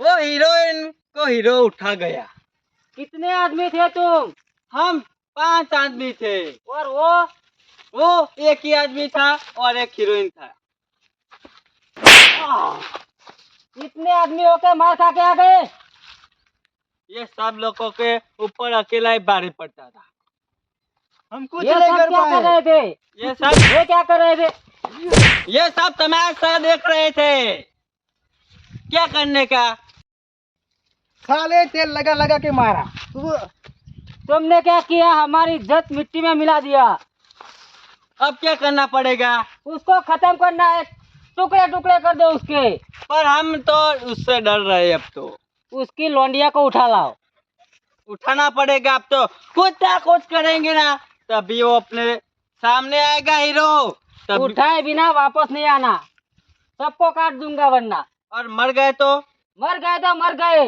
वो हीरोइन को हीरो उठा गया। कितने आदमी थे तुम? हम पाँच आदमी थे। और वो? वो एक ही आदमी था और एक हीरोइन था। इतने आदमी होके मार खा के आ गए ये सब लोगों के ऊपर अकेला ही भारी पड़ता था। हम कुछ ये नहीं सब कर क्या कर पाए रहे थे? ये सब ये क्या कर रहे थे? ये सब तमाशा देख रहे थे। क्या करने का? साले तेल लगा लगा के मारा। तुमने क्या किया? हमारी इज़्ज़त मिट्टी में मिला दिया। अब क्या करना पड़ेगा? उसको खत्म करना है। टुकड़े टुकड़े कर दो उसके। पर हम तो उससे डर रहे अब तो। उसकी लौंडिया को उठा लाओ। उठाना पड़ेगा अब तो। कुछ ना कुछ करेंगे ना तभी वो अपने सामने आएगा हीरो। तब उठाए बिना वापस नहीं आना। सबको काट दूँगा वरना। और मर गए तो? मर गए तो मर गए।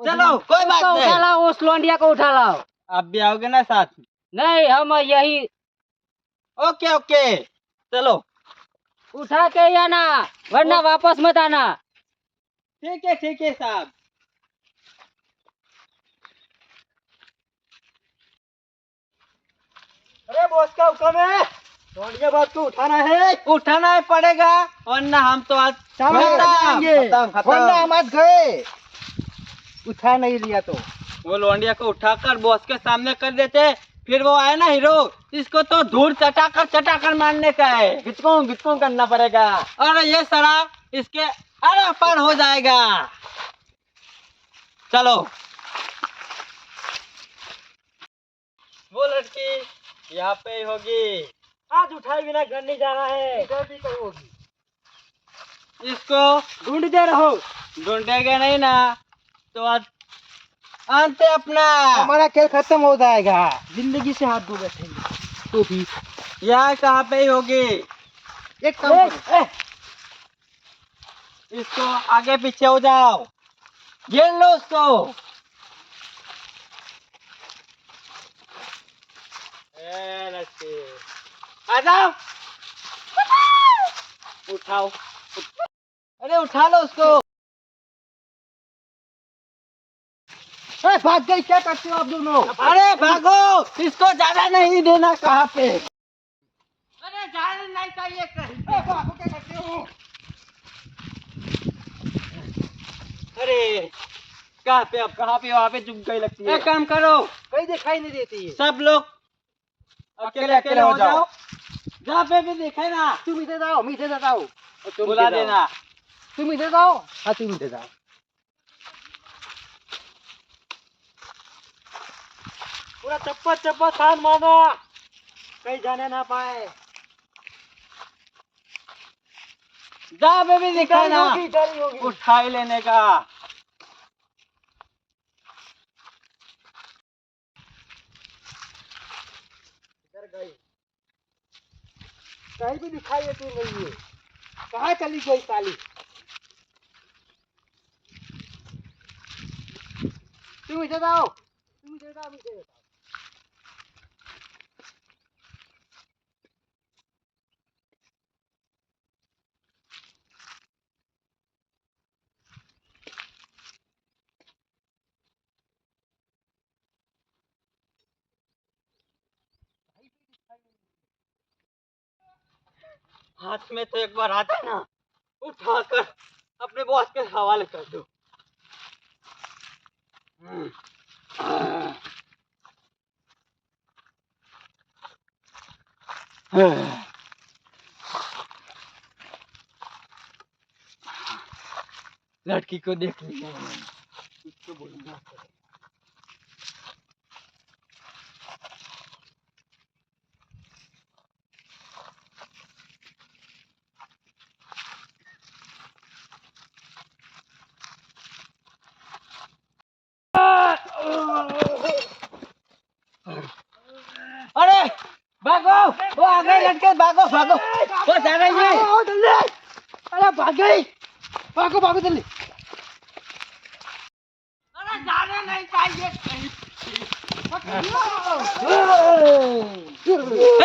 चलो, कोई बात नहीं। उठा लाओ उस लौंडिया को उठा लाओ आप भी आओगे ना साथ में? नहीं हम यही ओके ओके। चलो। उठा के आना वरना वापस मत आना। ठीक है ठीक है साहब। अरे बॉस का हुक्म है। सोनिया बात को उठाना है। उठाना ही पड़ेगा। वरना हम तो आज खत्म, खत्म, खत्म। वरना हम आज गए। उठा नहीं लिया तो। वो लोंडिया को उठाकर बॉस के सामने कर देते फिर वो आए ना हीरो इसको तो धूल चटाकर चटाकर मारने का है। किचको किचको करना पड़ेगा। और ये सड़ा इसके अरे पर हो जाएगा। चलो। वो लड़की यहाँ पे ही होगी। आज उठाए बिना घर नहीं जाना है। इधर भी होगी इसको ढूंढते रहो। ढूंढेगा नहीं ना। तो आज अंत है अपना। हमारा खेल खत्म हो जाएगा। ज़िंदगी से हाथ धो बैठेंगे। तो भी। यहाँ कहाँ पे ही होगी? एक काम इसको आगे पीछे हो जाओ। घेर लो उसको। आ जाओ। उठाओ। अरे उठा लो उसको। भाग गई क्या करते हो आप दोनों? अरे भागो इसको ज़्यादा नहीं देना कहाँ पे। अरे जाने नहीं चाहिए भागो क्या करते हो? अरे कहाँ पे अब कहाँ पे वहाँ पे चुप गई लगती है। एक काम करो। कहीं दिखाई नहीं देती है। सब लोग अकेले अकेले हो जाओ। जहाँ पे भी दिखे ना। तुम इधर जाओ मैं इधर जाता हूँ। बुला देना। तुम इधर जाओ। हाँ तुम इधर जाओ। पूरा चप्पा चप्पा छान मारना कहीं जाने ना पाए। जहाँ पे भी दिखे डरी ना। होगी डरी होगी। उठा ही लेने का। गई। कहीं भी दिखाई देती नहीं है। कहाँ चली गई साली? तुम इधर जाओ। तुम इधर जाओ मैं हाथ में तो एक बार आता ना, उठाकर अपने बॉस के हवाले कर दो। लड़की को देख लिया। उसको बोलूँगा अरे भागो वो लड़के भागो भागो। वो जा। रही है अरे भाग गई। भागो भागो जल्दी। अरे जाने नहीं चाहिए।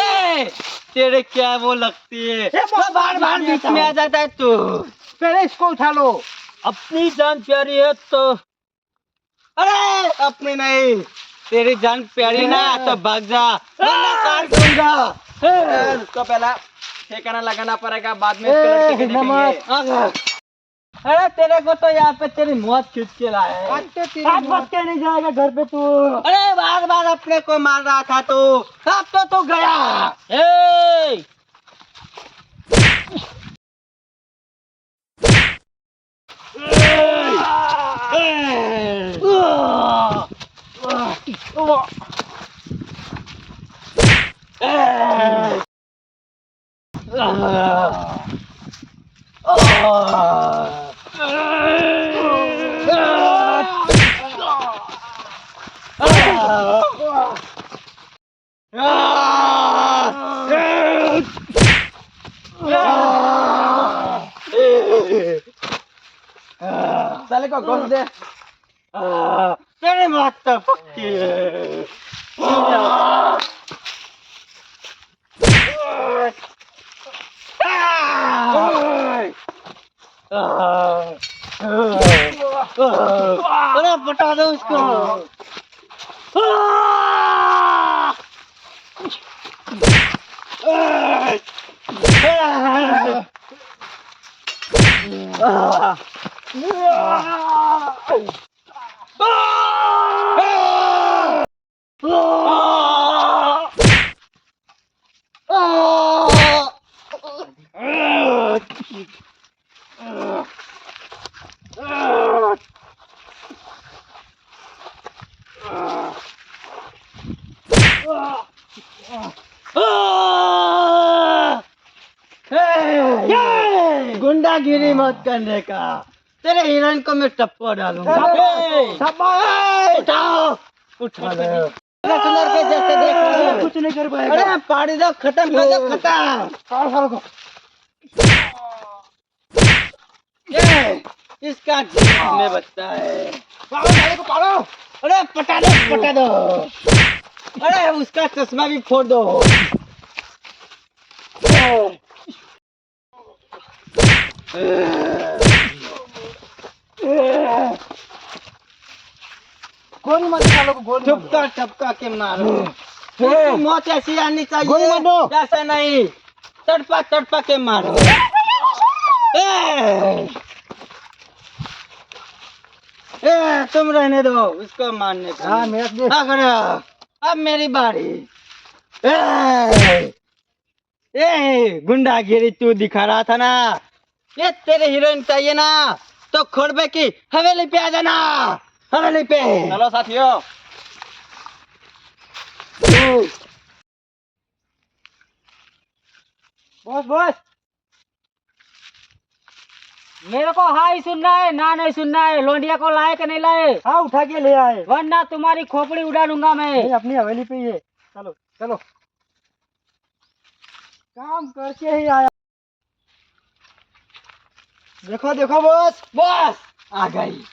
ए, तेरे क्या वो लगती है? बार बार बीच में आ जाता है तू। पहले इसको उठा लो। अपनी जान प्यारी है तो। अरे अपनी नहीं। तेरी जान प्यारी ना तो भाग जा। काट दूँगा उसको पहला ठिकाना लगाना पड़ेगा बाद में। अरे तेरे को तो यहाँ पे तेरी मौत खींच के हैं। आज बच के नहीं जाएगा घर पे तू। अरे बार बार अपने को मार रहा था तू। अब तो तू गया। ए! साले को घुस दे तेरे माता पक्की है अरे बता दो उसको गुंडागिरी मत करने का। तेरे हिरण को मैं टप्पा डालूँगा। उठाओ। उठा के जैसे देख कुछ नहीं कर पाएगा। अरे पाड़ी दो खत्म कर दो खत्म। ये इसका में बचता है। अरे पटा दो पटा दो। अरे उसका चश्मा भी फोड़ दो। गोली सालों गोली के मारो। इसकी मौत ऐसी आनी गोली मार दो। चाहिए ऐसा नहीं। तड़पा तड़पा के मारो। ए! ए, तुम रहने दो उसको मारने का हाँ मेरा अगर अब मेरी बारी। ए! ए गुंडागिरी तू दिखा रहा था ना। ये तेरे हीरोइन चाहिए ना तो खोड़बे की हवेली पे आ जाना हवेली पे। चलो साथियों। Boss boss. मेरे को हाई सुनना है ना नहीं सुनना है लोंडिया को लाए कि नहीं लाए। हाँ उठा के ले आए। वरना तुम्हारी खोपड़ी उड़ा दूँगा मैं। नहीं अपनी हवेली पे ही है। चलो चलो। काम करके ही आया। देखो देखो बॉस। बस! आ गई।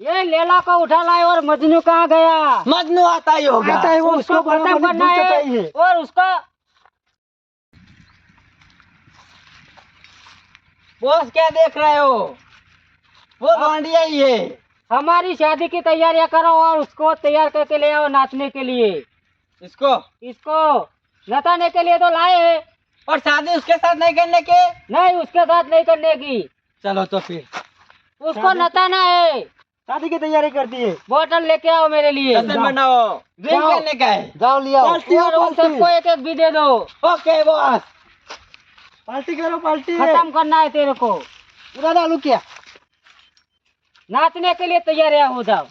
ये लेला को उठा लाए और मजनू कहाँ गया? मजनू आता ही होगा। आता है वो उसको खत्म करना है है और उसका बॉस क्या देख रहे हो? वो लौंडिया ही है। हमारी शादी की तैयारियाँ करो और उसको तैयार करके ले आओ नाचने के लिए। इसको? इसको नचाने के लिए तो लाए हैं। और शादी उसके साथ नहीं करने के? नहीं उसके साथ नहीं करने की। चलो तो फिर। उसको नचाना है। शादी की तैयारी कर दी है। बोतल लेके आओ मेरे लिए। बनाओ। ड्रिंक करने का है। जाओ लिया सबको एक एक भी दे दो। Okay boss. पार्टी करो पार्टी। खत्म करना है तेरे को। पूरा डालू क्या? नाचने के लिए तैयार है हो जाओ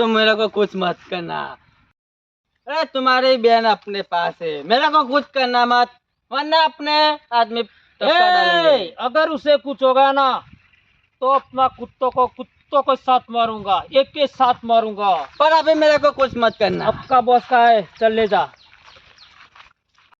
तुम मेरे को कुछ मत करना। अरे तुम्हारी बहन अपने पास है। मेरे को कुछ करना मत वरना अपने आदमी अगर उसे कुछ होगा ना तो अपना कुत्तों को कुत्तों को साथ मारूँगा एक के साथ मारूँगा। पर अभी मेरे को कुछ मत करना। आपका बॉस का है चल ले जा।